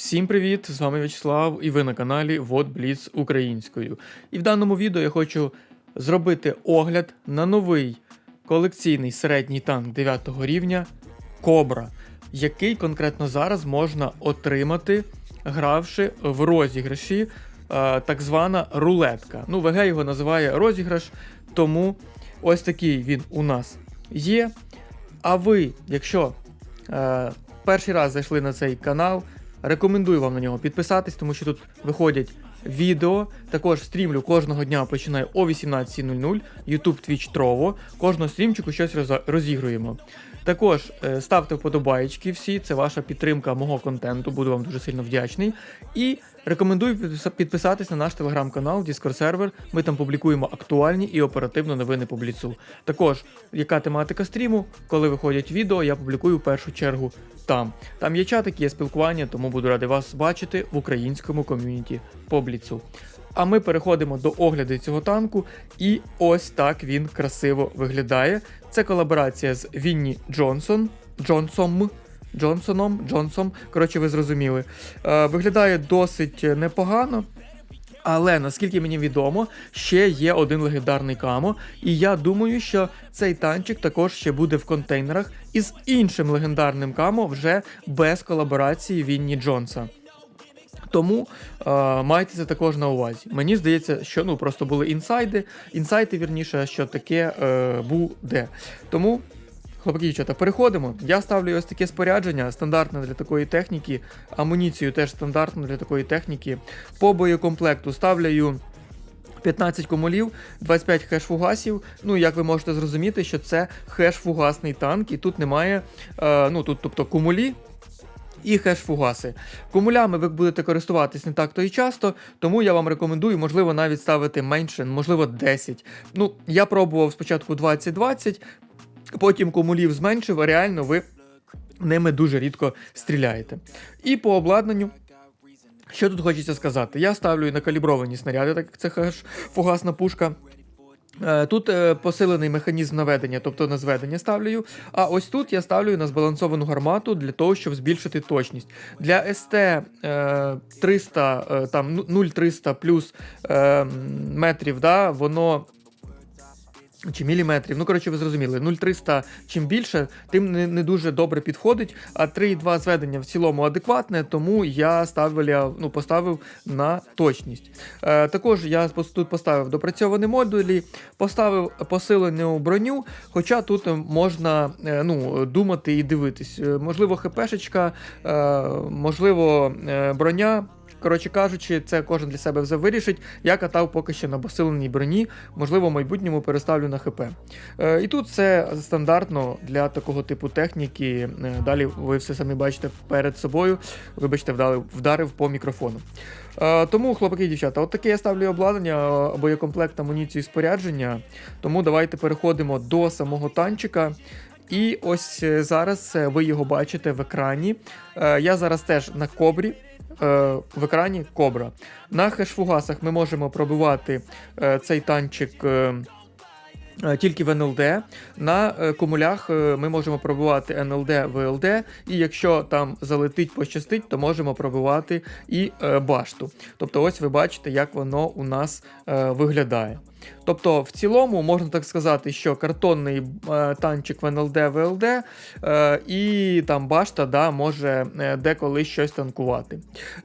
Всім привіт! З вами В'ячеслав і ви на каналі Вот Бліц українською. І в даному відео я хочу зробити огляд на новий колекційний середній танк 9 рівня Кобра, який конкретно зараз можна отримати, гравши в розіграші, е, так звана рулетка. Ну, ВГ його називає розіграш, тому ось такий він у нас є. А ви, якщо е, перший раз зайшли на цей канал, рекомендую вам на нього підписатись, тому що тут виходять відео. Також стрімлю кожного дня починаю о 18.00, YouTube, Twitch, Trovo. Кожного стрімчику щось розігруємо. Також е, ставте вподобаєчки всі, це ваша підтримка мого контенту, буду вам дуже сильно вдячний. І рекомендую підписатись на наш телеграм-канал, Discord сервер. Ми там публікуємо актуальні і оперативно новини по бліцу. Також, яка тематика стріму, коли виходять відео, я публікую в першу чергу там. Там є чатик, є спілкування, тому буду радий вас бачити в українському ком'юніті по бліцу. А ми переходимо до огляду цього танку, і ось так він красиво виглядає. Це колаборація з Вінні Джонсон. Джонсом. Джонсоном, Джонсом, коротше, ви зрозуміли. Е, виглядає досить непогано. Але наскільки мені відомо, ще є один легендарний камо, і я думаю, що цей танчик також ще буде в контейнерах із іншим легендарним камо вже без колаборації Вінні Джонса. Тому е, майте це також на увазі. Мені здається, що ну просто були інсайди, інсайти, вірніше, що таке е, буде. Тому, хлопаки, дівчата, переходимо. Я ставлю ось таке спорядження, стандартне для такої техніки. Амуніцію теж стандартну для такої техніки. По боєкомплекту ставлю. 15 комолів, 25 хеш-фугасів. Ну, як ви можете зрозуміти, що це хеш-фугасний танк, і тут немає, е, ну тут, тобто, кумулі, і хеш-фугаси. Кумулями ви будете користуватись не так то і часто, тому я вам рекомендую, можливо, навіть ставити менше, можливо, 10. Ну, я пробував спочатку 20-20, потім кумулів зменшив, а реально ви ними дуже рідко стріляєте. І по обладнанню. Що тут хочеться сказати? Я ставлю на калібровані снаряди, так як це хеш-фугасна пушка. Е, Тут е, посилений механізм наведення, тобто на зведення ставлю. А ось тут я ставлю на збалансовану гармату для того, щоб збільшити точність. Для СТ е, 300, е, там ну, 0,300 плюс е, метрів, да, воно. Чи міліметрів, ну коротше, ви зрозуміли, 0,300 чим більше, тим не, не дуже добре підходить. А 3,2 зведення в цілому адекватне, тому я ставив, ну, поставив на точність. Е, також я тут поставив допрацьовані модулі, поставив посилену броню, хоча тут можна е, ну, думати і дивитись. Е, Можливо, ХПшечка, е, можливо, е, броня. Коротше кажучи, це кожен для себе вже вирішить. Я катав поки що на посиленій броні, можливо, в майбутньому переставлю на ХП. Е, і тут це стандартно для такого типу техніки. Е, далі ви все самі бачите перед собою. Вибачте, вдарив по мікрофону. Е, тому, хлопаки і дівчата, от таке я ставлю обладнання, боєкомплект, амуніцію і спорядження. Тому давайте переходимо до самого танчика. І ось зараз ви його бачите в екрані. Я зараз теж на кобрі. Е, В екрані кобра. На хешфугасах ми можемо пробивати е, цей танчик. е, Тільки в НЛД. На комулях е, ми можемо пробивати НЛД, ВЛД, і якщо там залетить, пощастить, то можемо пробивати і башту. Тобто, ось ви бачите, як воно у нас виглядає. Тобто, в цілому можна так сказати, що картонний е, танчик в НЛД, ВЛД е, і там башта да, може е, деколи щось танкувати.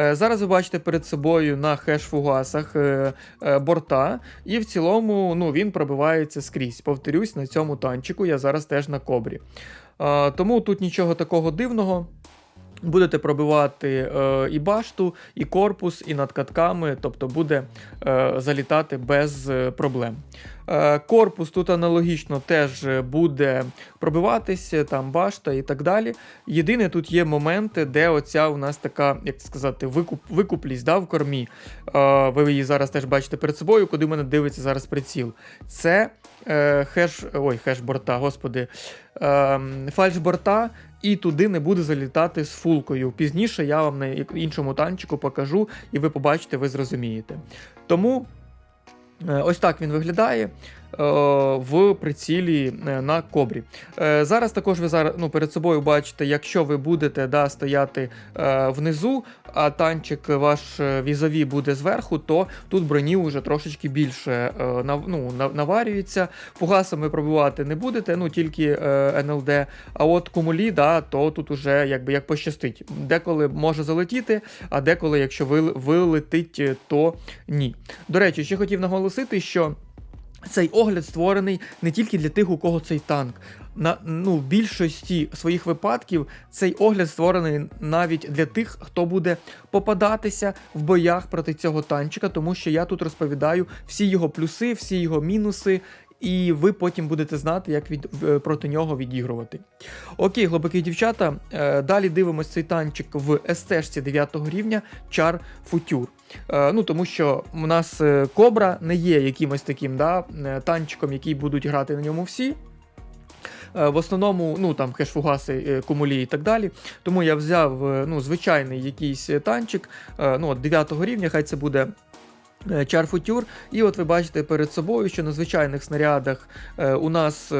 Е, зараз ви бачите перед собою на хеш-фугасах е, е, борта, і в цілому ну, він пробивається скрізь. Повторюсь, на цьому танчику я зараз теж на кобрі. Е, тому тут нічого такого дивного. Будете пробивати е, і башту, і корпус, і над катками, тобто буде е, залітати без е, проблем. Е, корпус тут аналогічно теж буде пробиватися, там башта і так далі. Єдине, тут є моменти, де оця у нас така, як сказати, викуп, викуплість да, в кормі. Е, ви її зараз теж бачите перед собою, куди мене дивиться зараз приціл. Це е, хеш, ой, хеш борта, господи, е, фальш борта, і туди не буде залітати з фулкою. Пізніше я вам на іншому танчику покажу, і ви побачите, ви зрозумієте. Тому е, ось так він виглядає. В прицілі е, на кобрі. Е, Зараз також ви зараз ну, перед собою бачите, якщо ви будете да, стояти е, внизу, а танчик ваш е, візові буде зверху, то тут броні вже трошечки більше е, ну, на- наварюється. Фугасами пробивати не будете, ну тільки е, НЛД. А от кумулі, да, то тут уже якби як пощастить. Деколи може залетіти, а деколи, якщо вил- вилетить, е, то ні. До речі, ще хотів наголосити, що. Цей огляд створений не тільки для тих, у кого цей танк. На ну, в більшості своїх випадків цей огляд створений навіть для тих, хто буде попадатися в боях проти цього танчика, тому що я тут розповідаю всі його плюси, всі його мінуси, і ви потім будете знати, як від, проти нього відігрувати. Окей, глибокі дівчата. е, Далі дивимось цей танчик в СТ 9 рівня Char Future. Е, Ну, тому що у нас е, Кобра не є якимось таким да, е, танчиком, який будуть грати на ньому всі. В основному, ну там хешфугаси, кумулі і так далі. Тому я взяв ну, звичайний якийсь танчик, ну, от 9 рівня, хай це буде. Чарфутюр, і от ви бачите перед собою, що на звичайних снарядах у нас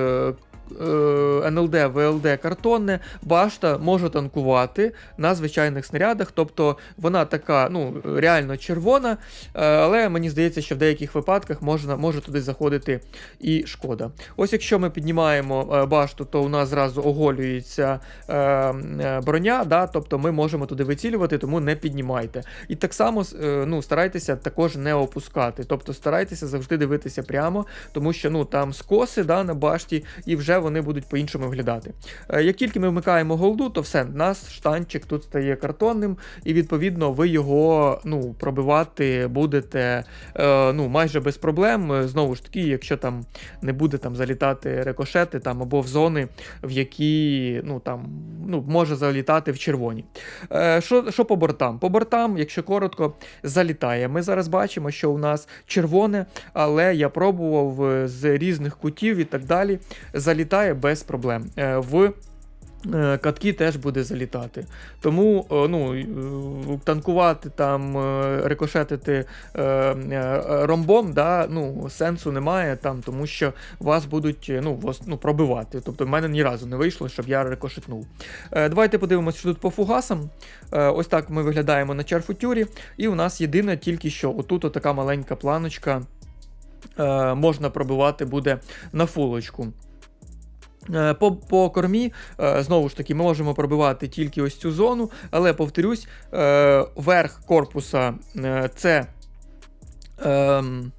НЛД, ВЛД картонне, башта може танкувати на звичайних снарядах, тобто вона така ну, реально червона, е, але мені здається, що в деяких випадках можна, може туди заходити і шкода. Ось якщо ми піднімаємо е, башту, то у нас зразу оголюється е, е, броня, да, тобто ми можемо туди вицілювати, тому не піднімайте. І так само е, ну, старайтеся також не опускати. Тобто старайтеся завжди дивитися прямо, тому що ну, там скоси да, на башті, і вже вони будуть по-іншому виглядати. Е, Як тільки ми вмикаємо голду, то все, наш штанчик тут стає картонним, і відповідно ви його ну, пробивати будете е, ну, майже без проблем. Е, Знову ж таки, якщо там не буде там залітати рикошети там, або в зони, в які ну, там, ну, може залітати в червоні. Що, що по бортам? По бортам, якщо коротко, залітає. Ми зараз бачимо, що у нас червоне, але я пробував з різних кутів і так далі. Залітає без проблем. Е, В е, Катки теж буде залітати. Тому е, ну, танкувати там, рикошетити ромбом, да, ну, сенсу немає, там, тому що вас будуть ну, вас, ну, пробивати. Тобто в мене ні разу не вийшло, щоб я рикошетнув. Давайте подивимося, що тут по фугасам. Ось так ми виглядаємо на чарфутюрі. І у нас єдине тільки що отут така маленька планочка можна пробивати буде на фулочку. Е, По, по кормі, е, знову ж таки, ми можемо пробивати тільки ось цю зону, але повторюсь, е, верх корпуса це ем,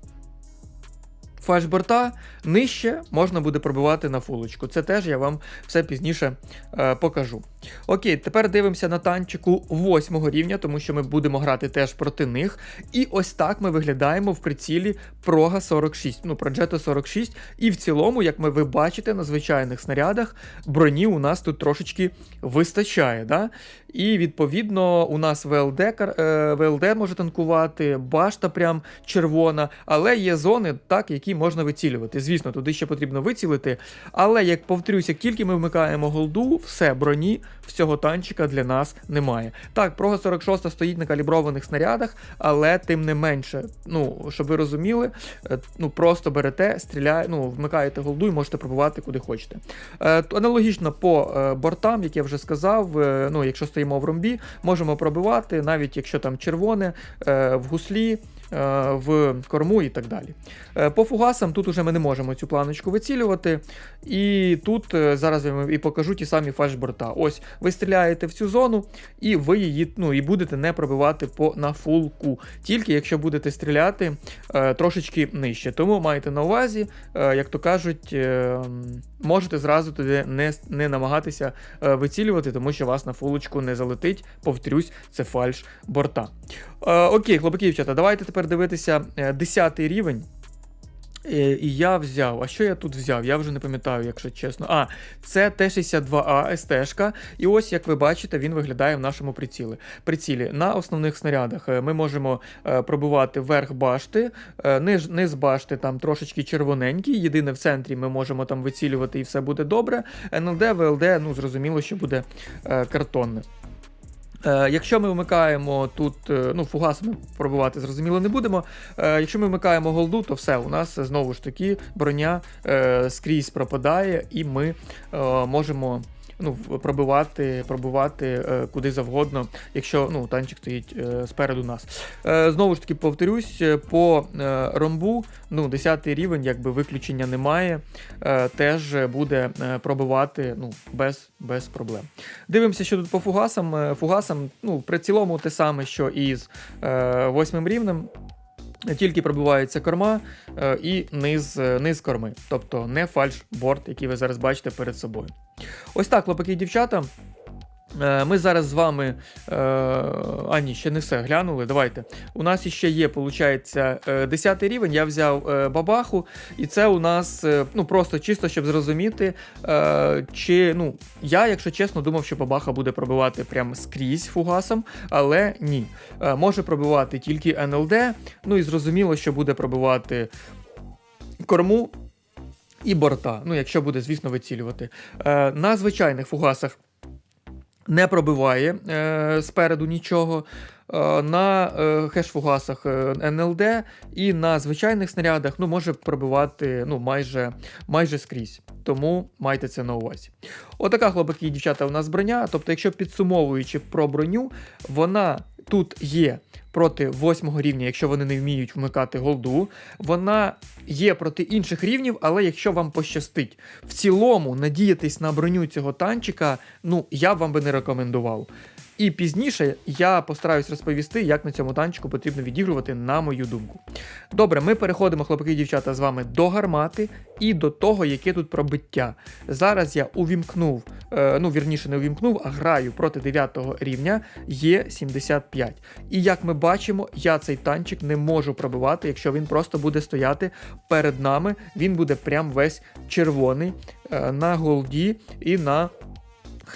фальшборта, нижче можна буде пробивати на фулочку. Це теж я вам все пізніше е, покажу. Окей, тепер дивимося на танчику 8 рівня, тому що ми будемо грати теж проти них. І ось так ми виглядаємо в прицілі Прога 46, ну, Progetto 46. І в цілому, як ми ви бачите, на звичайних снарядах броні у нас тут трошечки вистачає. Да? І відповідно у нас ВЛД, е, ВЛД може танкувати, башта прям червона, але є зони, так, які можна вицілювати. Звісно, туди ще потрібно вицілити. Але як повторюсь, як тільки ми вмикаємо голду, все, броні в цього танчика для нас немає. Так, Прога 46 стоїть на каліброваних снарядах, але тим не менше, ну, щоб ви розуміли, е, ну просто берете, стріляє, ну, вмикаєте голду і можете пробувати куди хочете. Е, Аналогічно по е, бортам, як я вже сказав, ну, якщо стоїмо в ромбі, можемо пробивати, навіть якщо там червоне, в гуслі. Е, В корму і так далі. Е, По фугасам тут уже ми не можемо цю планочку вицілювати. І тут е, зараз я вам і покажу ті самі фальшборта. Ось ви стріляєте в цю зону, і ви її ну, і будете не пробивати по на фулку, тільки якщо будете стріляти трошечки нижче. Тому майте на увазі, як то кажуть, е, м, можете зразу туди не, не намагатися е, вицілювати, тому що вас на фулочку не залетить. Повторюсь, це фальш борта. Е, окей, хлопаки, дівчата, давайте тепер дивитися 10 рівень. Е, І я взяв. А що я тут взяв? Я вже не пам'ятаю, якщо чесно. А, це Т-62А СТ-шка. І ось, як ви бачите, він виглядає в нашому прицілі. прицілі. На основних снарядах е, ми можемо е, пробивати верх башти, низ, низ башти там трошечки червоненький. Єдине в центрі ми можемо там вицілювати і все буде добре. НЛД, ВЛД, ну зрозуміло, що буде картонне. Е, Якщо ми вмикаємо тут, е, ну, фугасами пробувати, зрозуміло, не будемо. Е, Якщо ми вмикаємо голду, то все, у нас знову ж таки броня скрізь пропадає, і ми можемо ну, пробивати, пробивати е, куди завгодно, якщо ну, танчик стоїть е, спереду нас. Е, Знову ж таки, повторюсь, по ромбу, ну, 10 рівень, якби виключення немає, теж буде пробивати ну, без, без проблем. Дивимося, що тут по фугасам. Фугасам, ну, при цілому те саме, що і з восьмим рівнем. Тільки пробивається корма е, і низ, е, низ корми, тобто не фальшборд, який ви зараз бачите перед собою. Ось так, хлопаки і дівчата. Е, Ми зараз з вами. Е, а, ні, ще не все глянули. Давайте. У нас іще є, виходить, 10 рівень. Я взяв е, бабаху, і це у нас е, ну, просто чисто, щоб зрозуміти, е, чи ну, я, якщо чесно, думав, що бабаха буде пробивати прям скрізь фугасом, але ні. Е, Може пробивати тільки НЛД. Ну і зрозуміло, що буде пробивати корму і борта. Ну, якщо буде, звісно, вицілювати. Е, На звичайних фугасах не пробиває е, спереду нічого. Е, На хешфугасах хеш-фугасах е, НЛД і на звичайних снарядах ну, може пробивати ну, майже, майже скрізь. Тому майте це на увазі. Отака, хлопаки і дівчата, у нас броня. Тобто, якщо підсумовуючи про броню, вона тут є проти восьмого рівня, якщо вони не вміють вмикати голду. Вона є проти інших рівнів, але якщо вам пощастить, в цілому надіятись на броню цього танчика, ну я вам би не рекомендував. І пізніше я постараюсь розповісти, як на цьому танчику потрібно відігрувати, на мою думку. Добре, ми переходимо, хлопаки і дівчата, з вами до гармати і до того, яке тут пробиття. Зараз я увімкнув, е, ну вірніше не увімкнув, а граю проти 9 рівня Є75. І як ми бачимо, я цей танчик не можу пробивати, якщо він просто буде стояти перед нами. Він буде прям весь червоний е, на голді і на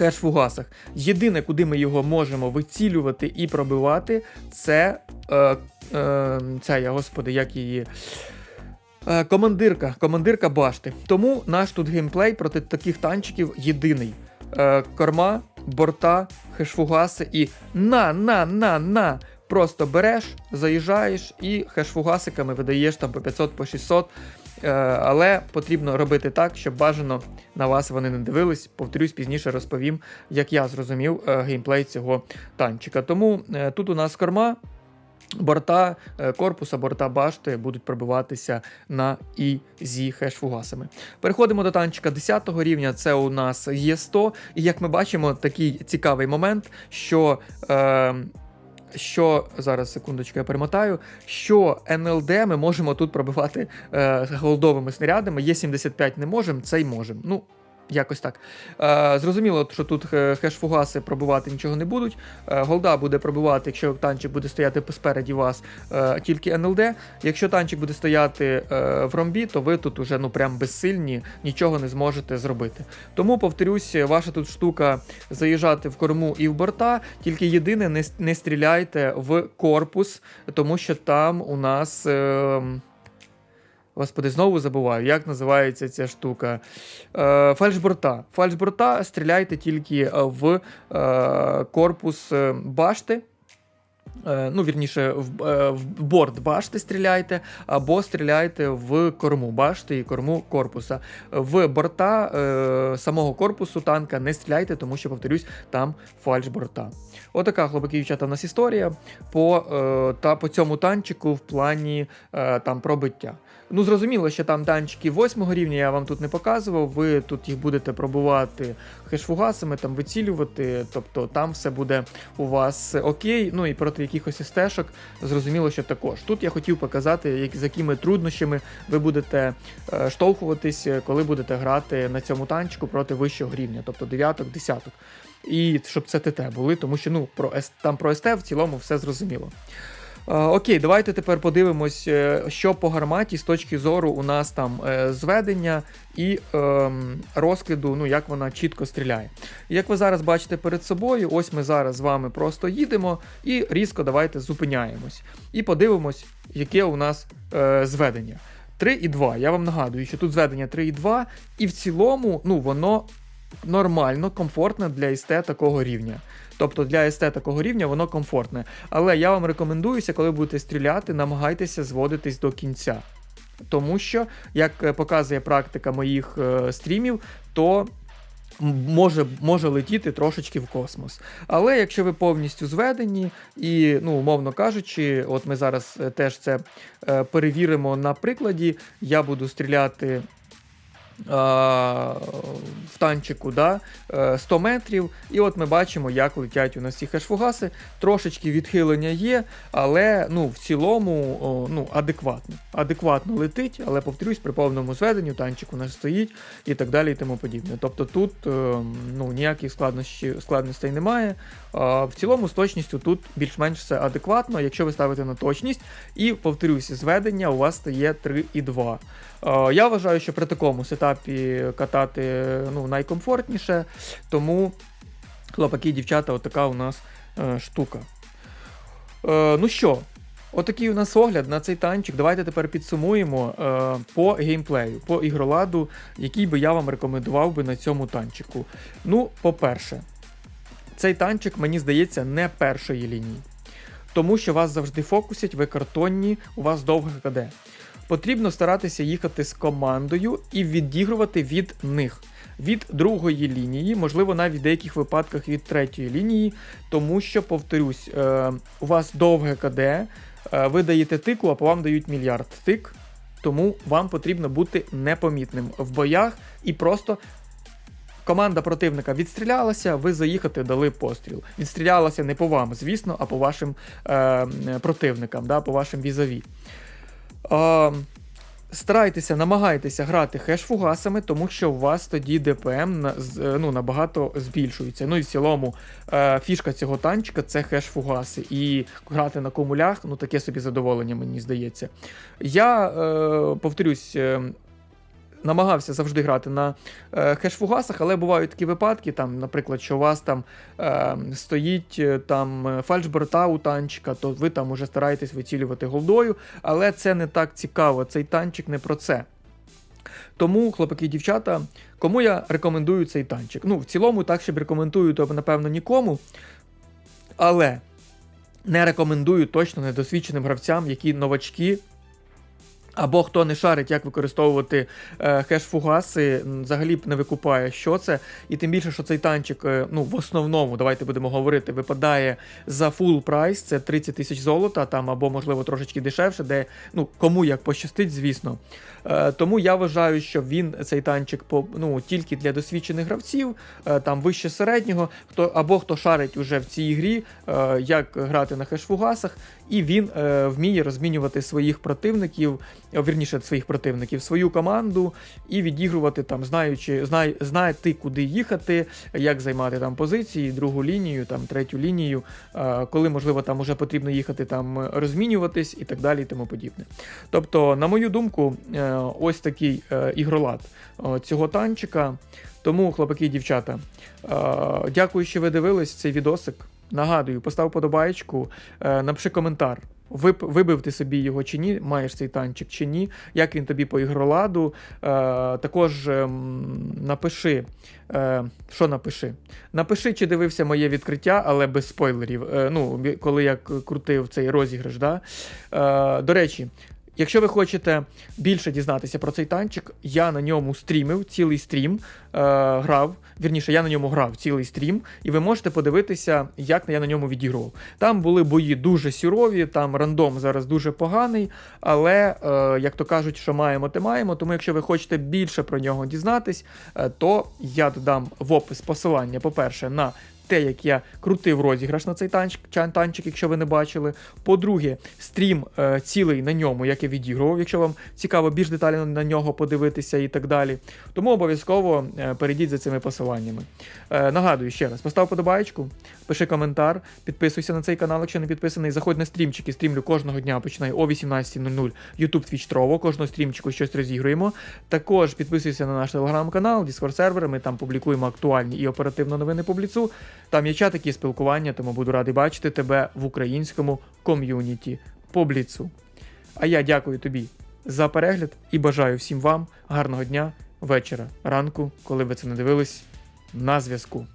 хеш-фугасах. Єдине, куди ми його можемо вицілювати і пробивати, це е, е, ця я, господи, як її. Е, командирка, командирка башти. Тому наш тут геймплей проти таких танчиків єдиний. Е, корма, борта, хешфугаси і на, на, на, на. Просто береш, заїжджаєш і хешфугасиками видаєш там по 500, по 600. Е, але потрібно робити так, щоб бажано на вас вони не дивились. Повторюсь, пізніше розповім, як я зрозумів е, геймплей цього танчика. Тому е, тут у нас корма, борта корпуса, борта башти будуть пробиватися на ізі хеш-фугасами. Переходимо до танчика 10 рівня. Це у нас є 100 І як ми бачимо, такий цікавий момент, що. Е, що зараз секундочку, я перемотаю. Що НЛД ми можемо тут пробивати е, голдовими снарядами. Є 75 не можемо, цей можемо. Ну, якось так. Е, зрозуміло, що тут е, хеш-фугаси пробивати нічого не будуть. Е, голда буде пробивати, якщо танчик буде стояти спереді вас, е, тільки НЛД. Якщо танчик буде стояти е, в ромбі, то ви тут уже ну прям безсильні, нічого не зможете зробити. Тому повторюсь, ваша тут штука заїжджати в корму і в борта, тільки єдине, не, не стріляйте в корпус, тому що там у нас. Е, Господи, знову забуваю, як називається ця штука. Е, фальшборта. Фальшборта стріляйте тільки е, в е, корпус е, башти. Е, Ну, вірніше, в, в борт башти стріляйте, або стріляйте в корму башти і корму корпуса. В борта е, самого корпусу танка не стріляйте, тому що, повторюсь, там фальш борта. Отака, хлопаки дівчата, у нас історія по, е, та, по цьому танчику в плані е, там пробиття. Ну, зрозуміло, що там танчики 8 рівня я вам тут не показував. Ви тут їх будете пробувати хешфугасами, там вицілювати. Тобто там все буде у вас окей. Ну і проти якихось стежок, зрозуміло, що також. Тут я хотів показати, як, з якими труднощами ви будете е, штовхуватись, коли будете грати на цьому танчику проти вищого рівня, тобто дев'яток, десяток. І щоб це ТТ були, тому що ну про там про СТ в цілому все зрозуміло. Е, Окей, давайте тепер подивимось, е, що по гарматі з точки зору у нас там е, зведення і ем, розкиду, ну як вона чітко стріляє. Як ви зараз бачите перед собою, ось ми зараз з вами просто їдемо і різко давайте зупиняємось. І подивимось, яке у нас е, зведення. 3,2. Я вам нагадую, що тут зведення 3,2, і в цілому, ну воно нормально, комфортне для СТ такого рівня. Тобто для СТ такого рівня воно комфортне. Але я вам рекомендуюся, коли будете стріляти, намагайтеся зводитись до кінця. Тому що, як е, показує практика моїх е, стрімів, то може, може летіти трошечки в космос. Але якщо ви повністю зведені, і, ну, умовно кажучи, от ми зараз е, теж це перевіримо на прикладі, я буду стріляти. А, В танчику да, е, 100 метрів, і от ми бачимо, як летять у нас ці хешфугаси. Трошечки відхилення є, але ну, в цілому ну, адекватно. Адекватно летить, але повторюсь, при повному зведенню танчик у нас стоїть і так далі, і тому подібне. Тобто тут е, ну, ніяких складностей немає. В цілому з точністю тут більш-менш все адекватно, якщо ви ставите на точність, і повторюсь, зведення у вас стає 3,2. Е, Я вважаю, що при такому сетапі катати ну, найкомфортніше, тому хлопаки і дівчата, отака у нас е, штука. Е, ну що, отакий у нас огляд на цей танчик. Давайте тепер підсумуємо е, по геймплею, по ігроладу, який би я вам рекомендував би на цьому танчику. Ну, по-перше, цей танчик, мені здається, не першої лінії. Тому що вас завжди фокусять, ви картонні, у вас довге КД. Потрібно старатися їхати з командою і відігрувати від них. Від другої лінії, можливо, навіть в деяких випадках від третьої лінії, тому що, повторюсь, е, у вас довге КД, е, ви даєте тику, а по вам дають мільярд тик, тому вам потрібно бути непомітним в боях і просто команда противника відстрілялася, ви заїхати дали постріл. Відстрілялася не по вам, звісно, а по вашим е, противникам, да, по вашим візаві. Е, старайтеся, намагайтеся грати хеш-фугасами, тому що у вас тоді ДПМ е, ну, набагато збільшується. Ну і в цілому е, фішка цього танчика це хеш-фугаси. І грати на комулях, ну таке собі задоволення, мені здається. Я е, повторюсь. Намагався завжди грати на е, хеш-фугасах, але бувають такі випадки, там, наприклад, що у вас там е, стоїть е, там е, фальшборта у танчика, то ви там уже стараєтесь вицілювати голдою, але це не так цікаво. Цей танчик не про це. Тому, хлопаки і дівчата, кому я рекомендую цей танчик? Ну, в цілому, так, щоб рекомендую, то напевно нікому. Але не рекомендую точно недосвідченим гравцям, які новачки. Або хто не шарить, як використовувати е, хеш-фугаси, взагалі б не викупає, що це. І тим більше, що цей танчик, е, ну, в основному, давайте будемо говорити, випадає за full прайс, це 30 тисяч золота, там, або, можливо, трошечки дешевше, де ну, кому як пощастить, звісно. Е, тому я вважаю, що він, цей танчик, ну, тільки для досвідчених гравців, е, там вище середнього, хто, або хто шарить уже в цій грі, е, як грати на хеш-фугасах, і він вміє розмінювати своїх противників, вірніше своїх противників, свою команду і відігрувати там, знаючи, знай, знати, куди їхати, як займати там позиції, другу лінію, там третю лінію, коли можливо там уже потрібно їхати там розмінюватись і так далі, і тому подібне. Тобто, на мою думку, ось такий е, ігролад е, цього танчика. Тому, хлопаки і дівчата, е, дякую, що ви дивились цей відосик. Нагадую, постав подобаєчку, е, напиши коментар. Вибив ти собі його чи ні, маєш цей танчик чи ні, як він тобі по ігроладу. Е, також ем, напиши, е, що напиши? Напиши, чи дивився моє відкриття, але без спойлерів. Е, ну, коли я крутив цей розіграш. Да? Е, до речі, Якщо ви хочете більше дізнатися про цей танчик, я на ньому стрімив цілий стрім, е, грав. Вірніше, я на ньому грав цілий стрім, і ви можете подивитися, як я на ньому відігрував. Там були бої дуже сюрові, там рандом зараз дуже поганий, але, е, як то кажуть, що маємо, те маємо. Тому, якщо ви хочете більше про нього дізнатись, е, то я додам в опис посилання, по-перше, на те, як я крутив розіграш на цей танчик, танчик, якщо ви не бачили. По-друге, стрім е, цілий на ньому, як я відігрував, якщо вам цікаво більш детально на нього подивитися і так далі. Тому обов'язково е, перейдіть за цими посиланнями. Е, нагадую ще раз, постав подобаєчку, пиши коментар, підписуйся на цей канал, якщо не підписаний. Заходь на стрімчики, стрімлю кожного дня, починаю о 18.00 YouTube Twitch Trovo, кожного стрімчику щось розігруємо. Також підписуйся на наш телеграм-канал, Discord сервер. Ми там публікуємо актуальні і оперативно новини по бліцу. Там є чат, і спілкування, тому буду радий бачити тебе в українському ком'юніті Побліцу. А я дякую тобі за перегляд і бажаю всім вам гарного дня, вечора, ранку, коли ви це не дивились. на зв'язку.